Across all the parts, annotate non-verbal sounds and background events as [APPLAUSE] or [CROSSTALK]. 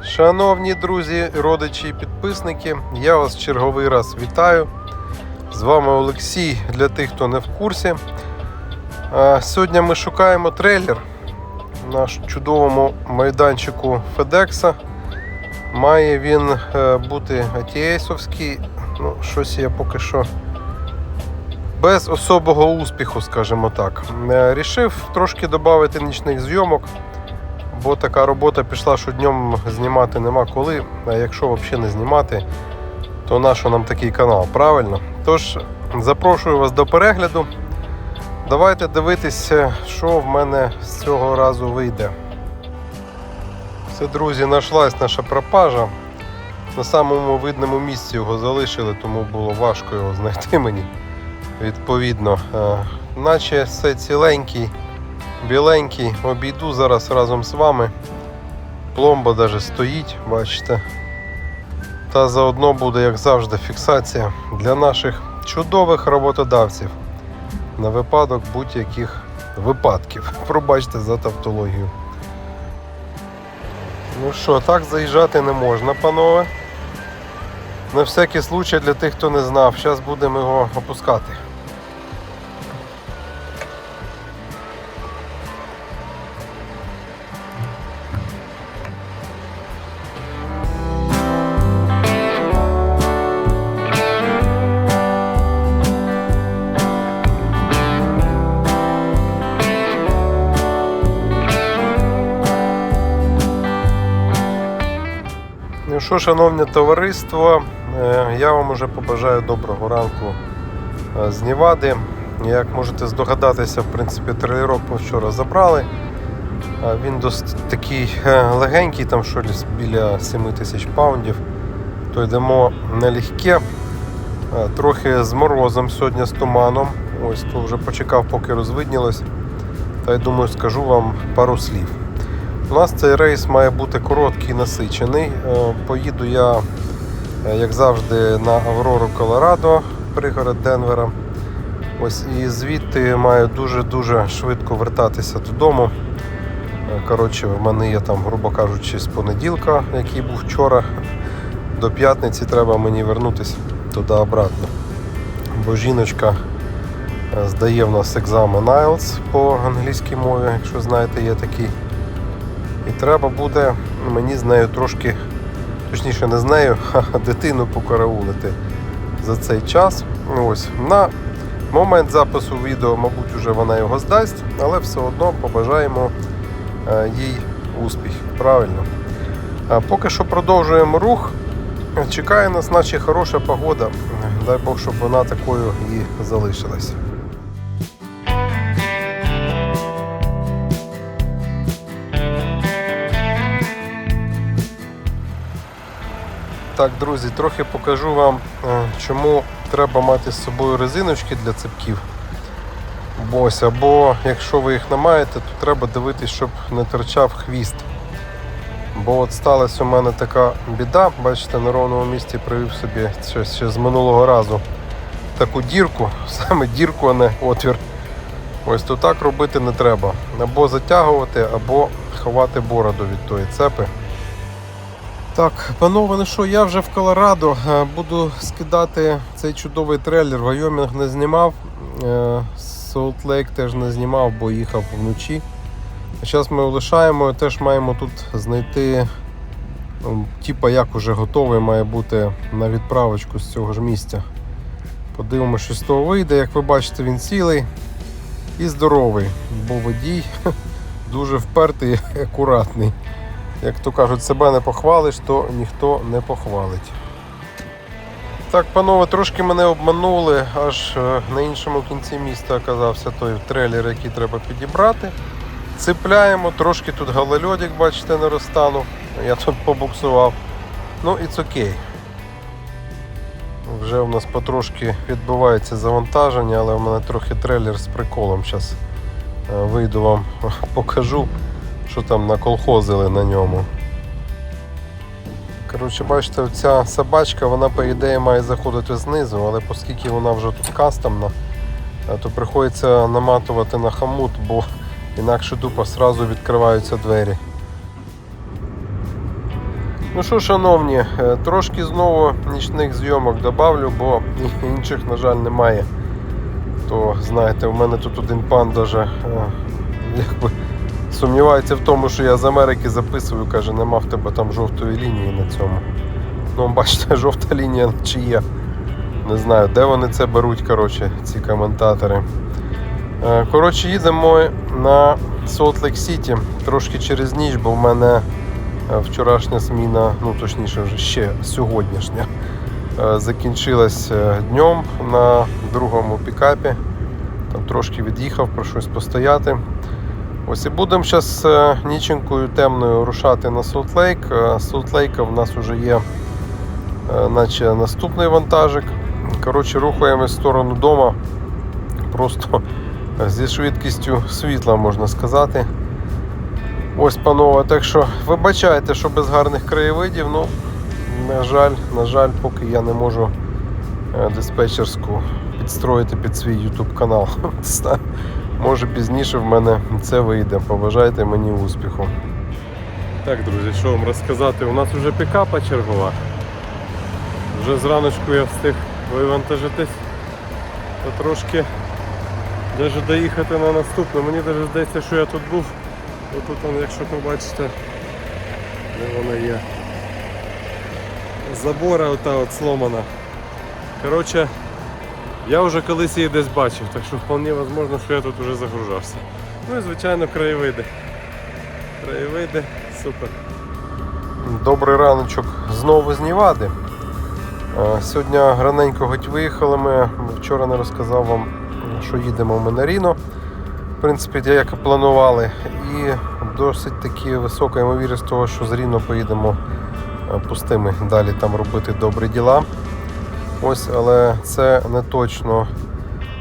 Шановні друзі, родичі і підписники, я вас черговий раз вітаю. З вами Олексій для тих, хто не в курсі. Сьогодні ми шукаємо трейлер на чудовому майданчику Федекса. Має він е, бути ATS-овський. Ну, щось я поки що без особого успіху, скажімо так. Е, Рішив трошки додати нічних зйомок бо така робота пішла, що днем знімати нема коли. А якщо взагалі не знімати, то нащо нам такий канал, правильно? Тож запрошую вас до перегляду. Давайте дивитися, що в мене з цього разу вийде. Все, друзі, знайшлась наша пропажа. На самому видному місці його залишили, тому було важко його знайти мені. Відповідно, Е, наче все ціленький біленький, обійду зараз разом з вами. Пломба даже стоїть, бачите. Та заодно буде, як завжди, фіксація для наших чудових роботодавців на випадок будь-яких випадків. [LAUGHS] Пробачте за тавтологію. Ну що, так заїжджати не можна, панове. На всякий случай для тих, хто не знав, зараз будемо його опускати. Що, шановне товариство, е, я вам уже побажаю доброго ранку е, з Нівади. Як можете здогадатися, в принципі, трейлерок ми вчора забрали. Е, Він досить такий легенький, там щось біля 7 тисяч паундів. То йдемо налегке. Трохи з морозом сьогодні з туманом. Ось то вже почекав, поки розвиднілось. Та й думаю, скажу вам пару слів. У нас цей рейс має бути короткий і насичений. Е, Поїду я, е, як завжди, на Аврору Колорадо, пригород Денвера. Ось і звідти маю дуже-дуже швидко вертатися додому. Е, Коротше, в мене є там, грубо кажучи, з понеділка, який був вчора, до п'ятниці треба мені вернутися туди обратно. Бо жіночка здає в нас екзамен IELTS по англійській мові, якщо знаєте, є такий. І треба буде мені з нею трошки, точніше не з нею, [LAUGHS] дитину покараулити за цей час. Ось на момент запису відео, мабуть, вже вона його здасть, але все одно побажаємо е, їй успіхів. Правильно. Поки що продовжуємо рух. Чекає нас, наче хороша погода. Дай Бог, щоб вона такою і залишилася. Так, друзі, трохи покажу вам, е, чому треба мати з собою резиночки для цепків. Ось, або якщо ви їх не маєте, то треба дивитись, щоб не торчав хвіст. Бо от сталася у мене така біда, бачите, на ровному місці привів собі ще, ще з минулого разу таку дірку, [LAUGHS] саме дірку, а не отвір. Ось то так робити не треба. Або затягувати, або ховати бороду від тої цепи. Так, панове, ну що, я вже в Колорадо. Е, Буду скидати цей чудовий трейлер. Вайомінг не знімав. Солт Лейк теж не знімав, бо їхав вночі. Зараз ми лишаємо, теж маємо тут знайти, м, типа як уже готовий має бути на відправочку з цього ж місця. Подивимося, що з того вийде. Як ви бачите, він цілий і здоровий, бо водій [LAUGHS] дуже впертий і акуратний. Як то кажуть, себе не похвалиш, то ніхто не похвалить. Так, панове, трошки мене обманули, аж е, на іншому кінці міста оказався той трейлер, який треба підібрати. Цепляємо, трошки тут голольодик, бачите, не розтанув. Я тут побуксував. Ну, і окей. Вже у нас потрошки відбувається завантаження, але в мене трохи трейлер з приколом. Зараз вийду вам [LAUGHS] покажу, що там наколхозили на ньому. Коротше, бачите, ця собачка, вона по ідеї має заходити знизу, але оскільки вона вже тут кастомна, е, то приходиться наматувати на хамут, бо інакше тупо одразу відкриваються двері. Ну що, шановні, е, трошки знову нічних зйомок добавлю, бо інших, на жаль, немає. То знаєте, у мене тут один пан даже е, якби сумнівається в тому, що я з Америки записую, каже, нема в тебе там жовтої лінії на цьому. Ну, бачите, [LAUGHS] жовта лінія чи є. Не знаю, де вони це беруть, коротше, ці коментатори. Е, Коротше, їдемо на Солт Лейк Сіті трошки через ніч, бо в мене е, вчорашня зміна, ну точніше, вже ще сьогоднішня, е, закінчилась днем на другому пікапі. Там трошки від'їхав, про щось постояти. Ось і будемо зараз ніченькою темною рушати на Солт Лейк. Солт Лейка в нас вже є е, наче наступний вантажик. Коротше, рухаємось в сторону дома. Просто зі швидкістю світла, можна сказати. Ось, панове, так що вибачайте, що без гарних краєвидів, ну, на жаль, на жаль, поки я не можу е, диспетчерську підстроїти під свій YouTube канал. [LAUGHS] Може пізніше в мене це вийде. Побажайте мені успіху. Так, друзі, що вам розказати? У нас вже пікапа чергова. Вже зраночку я встиг вивантажитись. То трошки даже доїхати на наступне. Мені навіть здається, що я тут був. Отут, якщо побачите, де вона є. Забора ота от сломана. Коротше, я вже колись її десь бачив, так що вполне можливо, що я тут вже загружався. Ну і звичайно краєвиди. Краєвиди, супер. Добрий раночок знову з Нівади. Е, Сьогодні раненько геть виїхали ми. Вчора не розказав вам, що їдемо ми на Ріно. В принципі, як і планували. І досить таки висока ймовірність того, що з Ріно поїдемо е, пустими далі там робити добрі діла. Ось, але це не точно.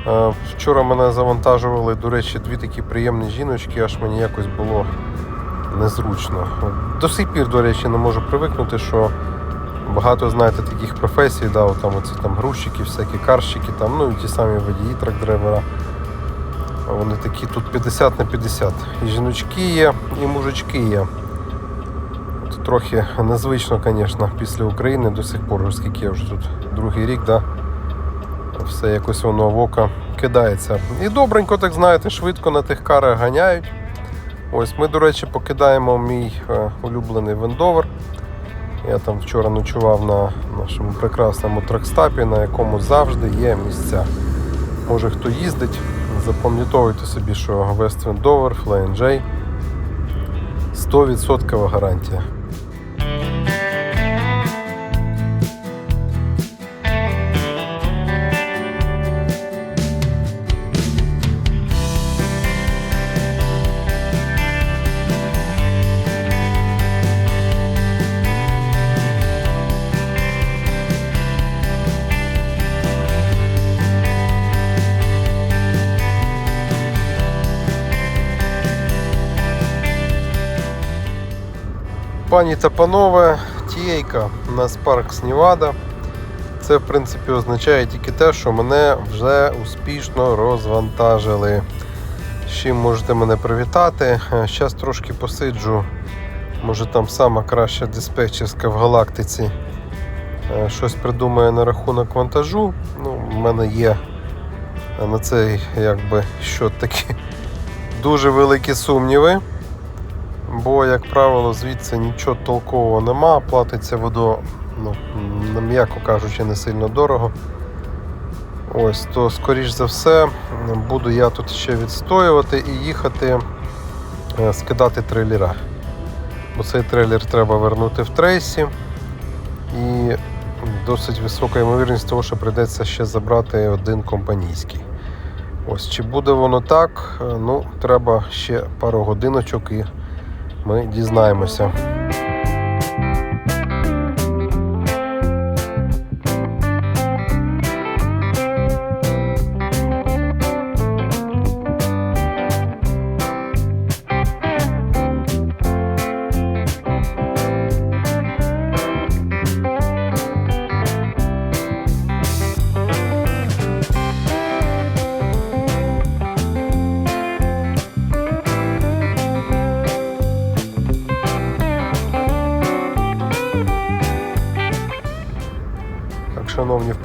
Е, Вчора мене завантажували, до речі, дві такі приємні жіночки, аж мені якось було незручно. До сих пір, до речі, не можу привикнути, що багато знаєте таких професій, да, там оці там грузчики, всякі карщики, там, ну і ті самі водії трак-драйвера. Вони такі тут 50 на 50. І жіночки є, і мужички є. От трохи незвично, звісно, після України до сих пор, оскільки я вже тут другий рік, да, все якось воно в око кидається. І добренько, так знаєте, швидко на тих карах ганяють. Ось ми, до речі, покидаємо мій е, улюблений вендовер. Я там вчора ночував на нашому прекрасному тракстапі, на якому завжди є місця. Може хто їздить, запам'ятовуйте собі, що West Wendover, Fly J 100% гарантія. Пані та панове, тієйка нас парк Снівада. Це в принципі означає тільки те, що мене вже успішно розвантажили. З чим можете мене привітати. Зараз трошки посиджу. Може там сама краща диспетчерська в галактиці. Е, Щось придумає на рахунок вантажу. Ну, У мене є на цей якби що такі дуже великі сумніви бо, як правило, звідси нічого толкового нема, платиться водо, ну, м'яко кажучи, не сильно дорого. Ось, то, скоріш за все, буду я тут ще відстоювати і їхати е, скидати трейлера. Бо цей трейлер треба вернути в трейсі. І досить висока ймовірність того, що прийдеться ще забрати один компанійський. Ось, чи буде воно так, е, ну, треба ще пару годиночок і ми дізнаємося.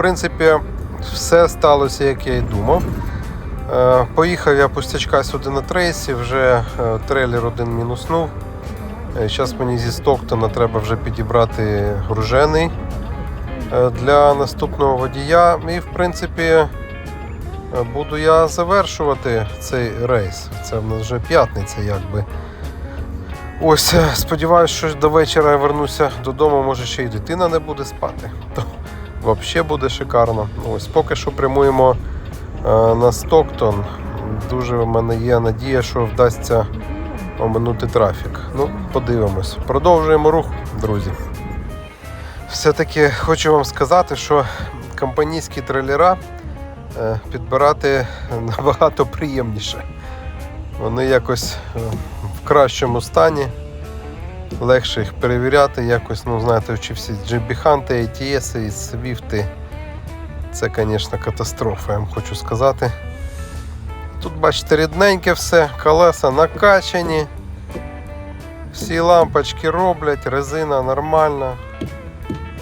Принципі, все сталося, як я і думав. Е, Поїхав я пустячка сюди на трейсі, вже е, трейлер один мінуснув. Зараз мені зі Стоктона треба вже підібрати гружений е, для наступного водія. І, в принципі, е, буду я завершувати цей рейс. Це в нас вже п'ятниця, якби. Ось, е, сподіваюся, що до вечора я вернуся додому, може ще й дитина не буде спати. Взагалі буде шикарно. Ось, поки що прямуємо е, на Стоктон. Дуже в мене є надія, що вдасться оминути трафік. Ну, подивимось. Продовжуємо рух, друзі. Все-таки хочу вам сказати, що компанійські трейлера е, підбирати набагато приємніше. Вони якось е, в кращому стані. Легше їх перевіряти, якось, ну, знаєте, чи всі джебіханти, ATS і свіфти. Це, звісно, катастрофа, я вам хочу сказати. Тут, бачите, рідненьке все, колеса накачані. Всі лампочки роблять, резина нормальна.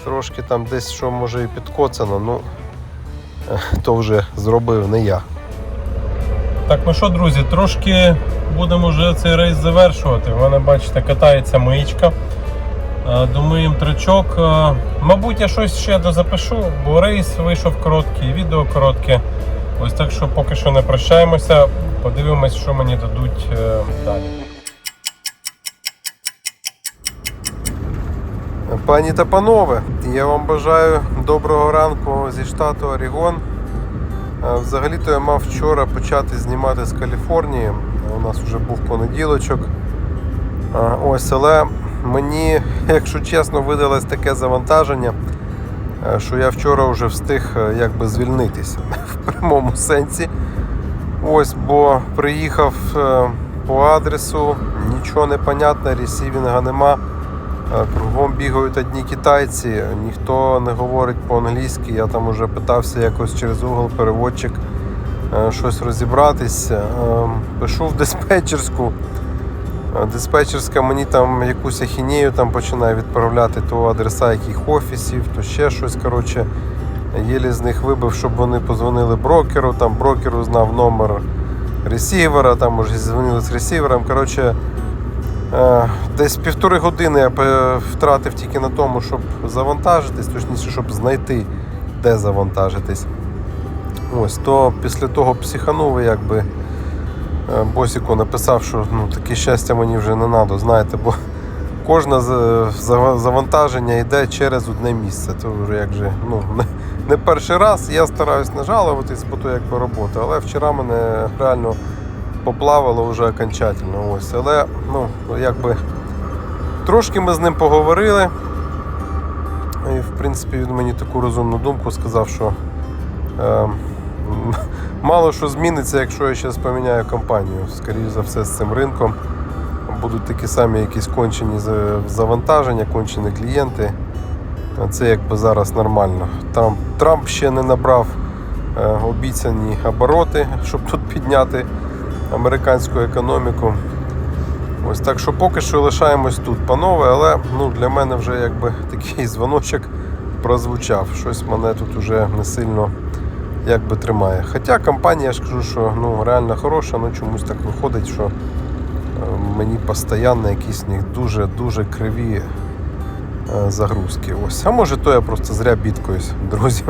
Трошки там десь що може і підкоцано, ну [LAUGHS] то вже зробив не я. Так, ну що, друзі, трошки будемо вже цей рейс завершувати. У мене, бачите, катається миєчка. Е, Домиємо тричок. Е, Мабуть, я щось ще дозапишу, бо рейс вийшов короткий, відео коротке. Ось так що поки що не прощаємося. Подивимось, що мені дадуть е, далі. Пані та панове, я вам бажаю доброго ранку зі штату Орігон. Е, Взагалі-то я мав вчора почати знімати з Каліфорнії. У нас вже був понеділочок. Е, Ось, але мені, якщо чесно, видалось таке завантаження, е, що я вчора вже встиг якби звільнитися [LAUGHS] в прямому сенсі. Ось, бо приїхав по адресу, нічого не понятно, ресівінга нема. Е, Кругом бігають одні китайці, ніхто не говорить по-англійськи. Я там уже питався якось через Google переводчик е, щось розібратись. Е, Пишу в диспетчерську. Е, Диспетчерська мені там якусь ахінею там починає відправляти то адреса яких офісів, то ще щось. Коротше, єлі з них вибив, щоб вони позвонили брокеру. Там брокер узнав номер ресівера, там уже дзвонили з ресівером. Коротше, Десь півтори години я втратив тільки на тому, щоб завантажитись, точніше, щоб знайти, де завантажитись. Ось, то після того психанув, якби е, Босіку написав, що ну, таке щастя мені вже не треба, знаєте, бо кожне завантаження йде через одне місце. То вже як же, ну, не, не перший раз я стараюсь не жалуватись, бо то якби робота, але вчора мене реально поплавало вже окончательно. Ось. Але ну, якби трошки ми з ним поговорили. І в принципі він мені таку розумну думку сказав, що е, [LAUGHS] мало що зміниться, якщо я зараз поміняю компанію. Скоріше за все з цим ринком будуть такі самі якісь кончені завантаження, кончені клієнти. Це якби зараз нормально. Там Трамп ще не набрав е, обіцяні обороти, щоб тут підняти американську економіку. Ось так що поки що лишаємось тут, панове, але ну, для мене вже якби такий [LAUGHS] дзвоночок прозвучав. Щось мене тут вже не сильно якби тримає. Хоча компанія, я ж кажу, що ну, реально хороша, але чомусь так виходить, що е, мені постійно якісь дуже-дуже криві е, загрузки. Ось. А може то я просто зря бідкаюсь, [LAUGHS] друзі.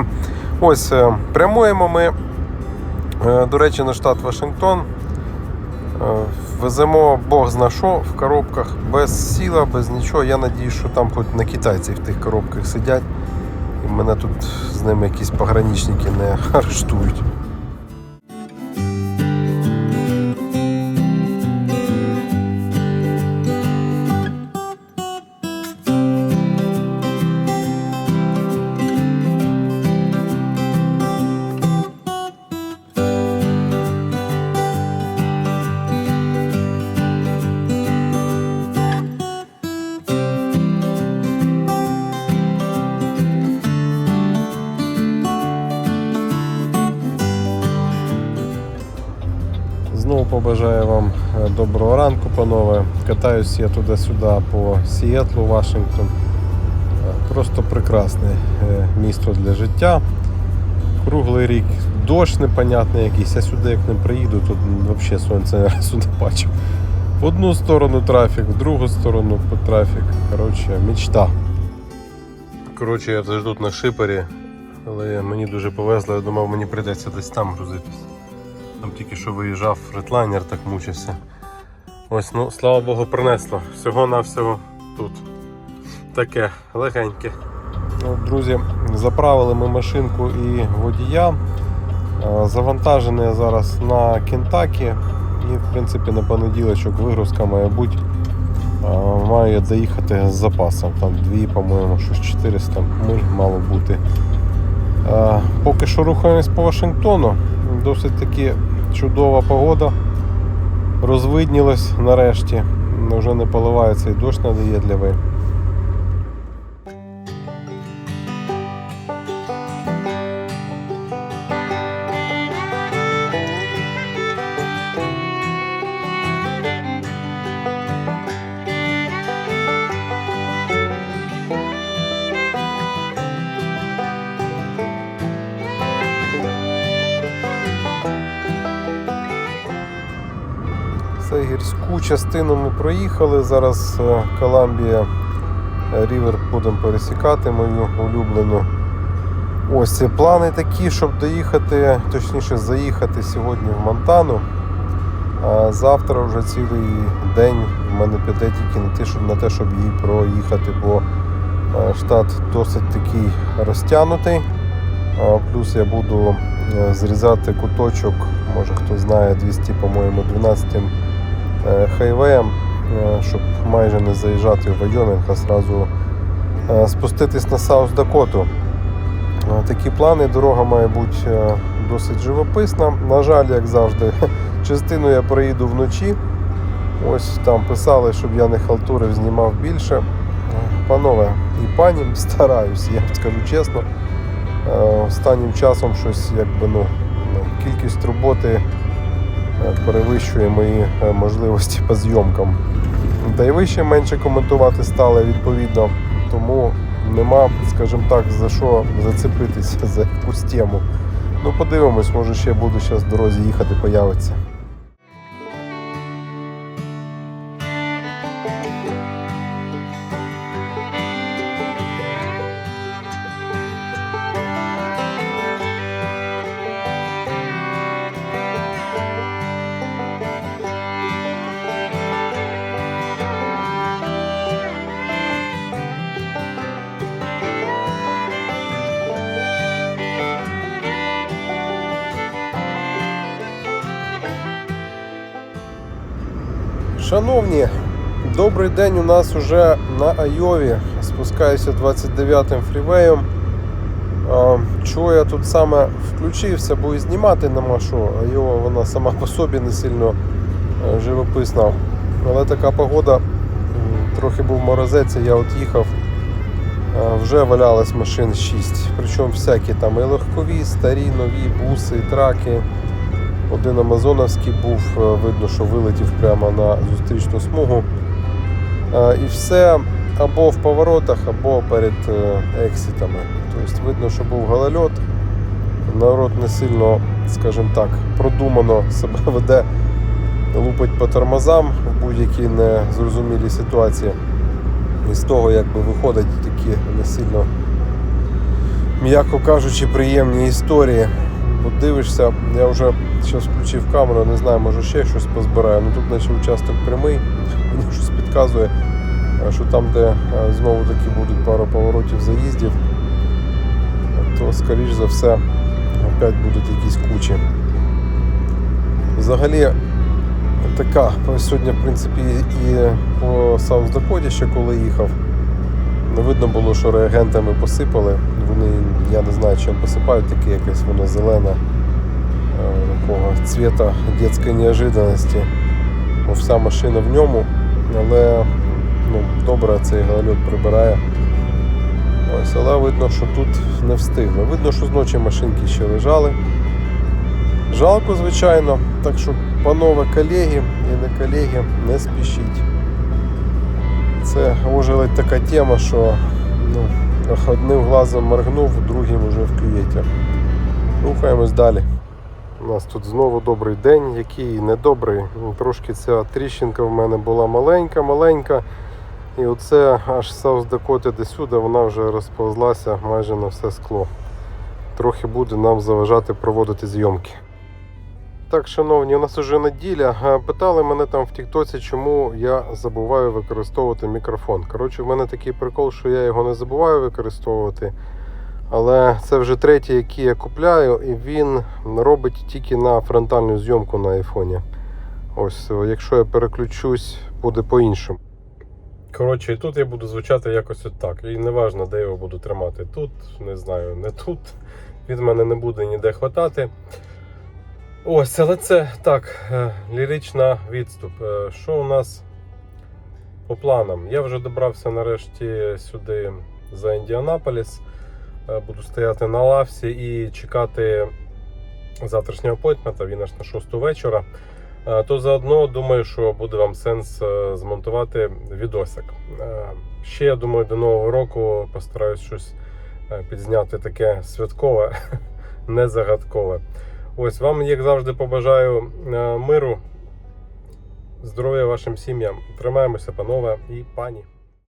Ось е, прямуємо ми, до речі, на штат Вашингтон. Е, Веземо Бог зна що в коробках, без сіла, без нічого. Я надію, що там хоч на китайці в тих коробках сидять. І мене тут з ними якісь пограничники не [LAUGHS] арештують. Побажаю вам е, доброго ранку, панове. Катаюсь я туди-сюди по Сіетлу, Вашингтон. Просто прекрасне е, місто для життя. Круглий рік, дощ непонятний якийсь, а сюди як не приїду, то взагалі сонця не бачив. В одну сторону трафік, в другу сторону трафік. Коротше, мечта. Коротше, я вже тут на шипері, але мені дуже повезло, я думав, мені прийдеться десь там грузитись. Там тільки що виїжджав фретлайнер, так мучився. Ось, ну, слава Богу, принесло. Всього-навсього тут. Таке легеньке. Ну, друзі, заправили ми машинку і водія. Е, Завантажений зараз на Кентакі. І, в принципі, на понеділочок вигрузка має бути. Е, Маю доїхати з запасом. Там дві, по-моєму, щось 400 миль мало бути. Е, Поки що рухаємось по Вашингтону. Досить таки чудова погода. Розвиднілось нарешті. Вже не поливається і дощ надоєдливий. Це гірську частину ми проїхали. Зараз е, Коламбія е, Рівер будемо пересікати мою улюблену. Ось плани такі, щоб доїхати, точніше заїхати сьогодні в Монтану. А завтра вже цілий день в мене піде тільки на те, щоб, її проїхати, бо е, штат досить такий розтягнутий. Плюс я буду зрізати куточок, може хто знає, 200, по-моєму, 12 е, хайвеєм, е, щоб майже не заїжджати в Вайомінг, а зразу е, спуститись на Саус Дакоту. Е, Такі плани, дорога має бути е, досить живописна. На жаль, як завжди, [LAUGHS] частину я проїду вночі. Ось там писали, щоб я не халтурив, знімав більше. Е, Панове і пані, [LAUGHS] стараюсь, я скажу чесно. Е, Останнім часом щось якби ну, кількість роботи е, перевищує мої е, можливості по зйомкам. Та й ви ще менше коментувати стали відповідно, тому нема, скажімо так, за що зацепитися за якусь тему. Ну, подивимось, може ще буду зараз в дорозі їхати, появиться. Шановні, добрий день у нас уже на Айові. Спускаюся 29-м фрівеєм. Чого я тут саме включився, бо і знімати нема що. Айова вона сама по собі не сильно е, живописна. Але така погода, трохи був морозець, я от їхав, е, вже валялось машин 6. Причому всякі там і легкові, старі, нові, буси, траки. Один амазоновський був, е, видно, що вилетів прямо на зустрічну смугу. Е, І все або в поворотах, або перед е, екситами. Тобто видно, що був голольот. Народ не сильно, скажімо так, продумано себе [LAUGHS] веде, лупить по тормозам в будь-якій незрозумілій ситуації. І з того якби виходять такі не сильно, м'яко кажучи, приємні історії. Бо дивишся, я вже зараз включив камеру, не знаю, може ще щось позбираю. Ну тут наче участок прямий, мені щось підказує, е, що там, де е, знову таки будуть пару поворотів заїздів, то скоріш за все опять будуть якісь кучі. Взагалі така сьогодні, в принципі, і по Саус Дакоті ще коли їхав. Не видно було, що реагентами посипали. Вони, я не знаю, чим посипають, таке якесь воно зелене, е, такого цвіта дитячої неожиданності. Бо вся машина в ньому, але ну, добре цей голольот прибирає. Ось, але видно, що тут не встигли. Видно, що зночі машинки ще лежали. Жалко, звичайно. Так що, панове колеги і не колеги, не спішіть. Це ожеледь така тема, що Ну, одним глазом моргнув, другим уже в кюветі. Рухаємось далі. У нас тут знову добрий день, який недобрий. Трошки ця тріщинка в мене була маленька, маленька. І оце аж Саус Дакоти до сюди вона вже розповзлася майже на все скло. Трохи буде нам заважати проводити зйомки. Так, шановні, у нас вже неділя. Е, Питали мене там в Тіктоці, чому я забуваю використовувати мікрофон. Коротше, в мене такий прикол, що я його не забуваю використовувати. Але це вже третій, який я купляю, і він робить тільки на фронтальну зйомку на айфоні. Ось, якщо я переключусь, буде по-іншому. Коротше, і тут я буду звучати якось от так. І неважно, де його буду тримати. Тут, не знаю, не тут. Від мене не буде ніде хватати. Ось, але це так, е, лірична відступ. Е, Що у нас по планам? Я вже добрався нарешті сюди за Індіанаполіс. Е, Буду стояти на лавці і чекати завтрашнього апойтмента, він аж на 6 вечора. То заодно думаю, що буде вам сенс змонтувати відосик. Ще я думаю, до Нового року постараюсь щось підзняти таке святкове, [LAUGHS] не загадкове. Ось вам, як завжди, побажаю е, миру, здоров'я вашим сім'ям. Тримаємося, панове і пані.